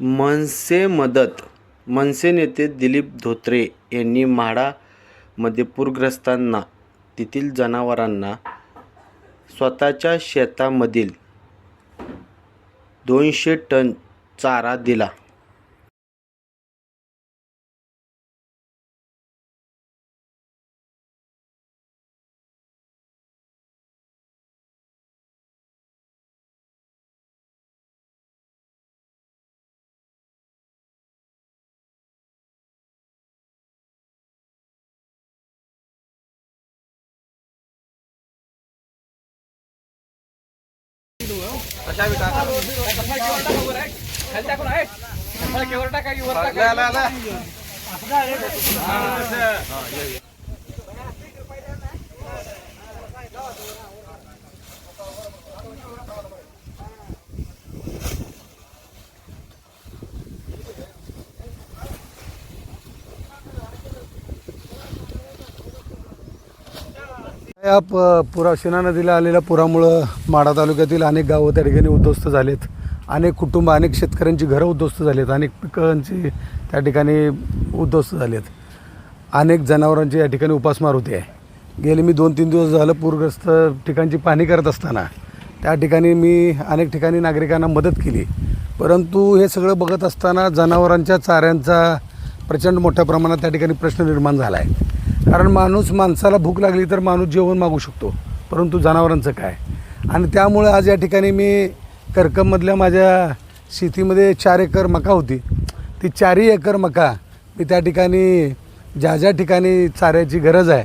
मनसे मदत मनसे नेते दिलीप धोत्रे यांनी म्हाडामध्ये पूरग्रस्तांना तेथील जनावरांना स्वतःच्या शेतामधील दोनशे टन चारा दिला. चावी टाका खाली टाकून आहे. केवर टाका या प पुरा शिना नदीला आलेल्या पुरामुळं माढा तालुक्यातील अनेक गावं त्या ठिकाणी उद्ध्वस्त झालेत. अनेक कुटुंब अनेक शेतकऱ्यांची घरं उद्ध्वस्त झालेत. अनेक पिकांची त्या ठिकाणी उद्ध्वस्त झालेत. अनेक जनावरांची या ठिकाणी उपासमार होते. आहे गेले मी दोन तीन दिवस झालं पूरग्रस्त ठिकाणची पाहणी करत असताना. त्या ठिकाणी मी अनेक ठिकाणी नागरिकांना मदत केली. परंतु हे सगळं बघत असताना जनावरांच्या चाऱ्यांचा प्रचंड मोठ्या प्रमाणात त्या ठिकाणी प्रश्न निर्माण झाला आहे कारण माणूस माणसाला भूक लागली तर माणूस जेवण मागू शकतो. परंतु जनावरांचं काय? आणि त्यामुळे आज या ठिकाणी मी करकममधल्या माझ्या शेतीमध्ये चार एकर मका होती. ती चारही एकर मका मी त्या ठिकाणी ज्या ज्या ठिकाणी चाऱ्याची गरज आहे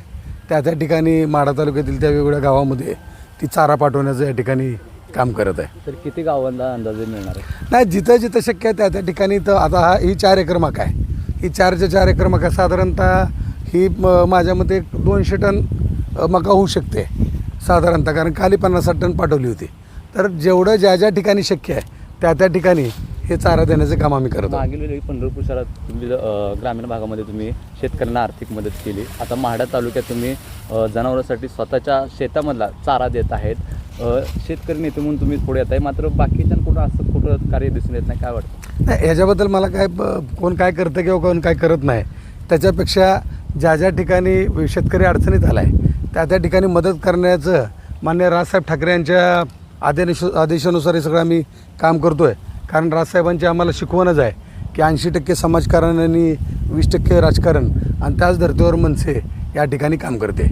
त्या त्या ठिकाणी माढा तालुक्यातील त्या वेगवेगळ्या गावामध्ये ती चारा पाठवण्याचं या ठिकाणी काम करत आहे. तर किती गावांना अंदाजे मिळणार आहे? नाही जिथं जिथं शक्य आहे त्या त्या ठिकाणी तर आता हा ही चार एकर मका आहे. ही चारच्या चार एकर मका साधारणतः ही म- माझ्या मते एक दोनशे टन मका होऊ शकते साधारणतः. कारण खाली पन्नास साठ टन पाठवली होती. तर जेवढं ज्या ज्या ठिकाणी शक्य आहे त्या त्या ठिकाणी हे चारा देण्याचं काम आम्ही करत मागील वेळी पंढरपूर शहरात तुम्ही ग्रामीण भागामध्ये तुम्ही शेतकऱ्यांना आर्थिक मदत केली. आता म्हाडा तालुक्यात तुम्ही जनावरांसाठी स्वतःच्या शेतामधला चारा देत आहेत. शेतकरी नेते म्हणून तुम्ही पुढे येत आहे मात्र बाकीच्यांकडून असं कुठं कार्य दिसून येत नाही काय वाटतं? नाही याच्याबद्दल मला काय कोण काय करतं किंवा कोण काय करत नाही त्याच्यापेक्षा ज्या ज्या ठिकाणी शेतकरी अडचणीत आला आहे त्या त्या ठिकाणी मदत करण्याचं मान्य राजसाहेब ठाकरे यांच्या आदेश आदेशानुसार हे सगळं आम्ही काम करतो आहे कारण राजसाहेबांची आम्हाला शिकवणच आहे की ऐंशी टक्के समाजकारण आणि वीस टक्के राजकारण आणि त्याच धर्तीवर मनसे या ठिकाणी काम करते.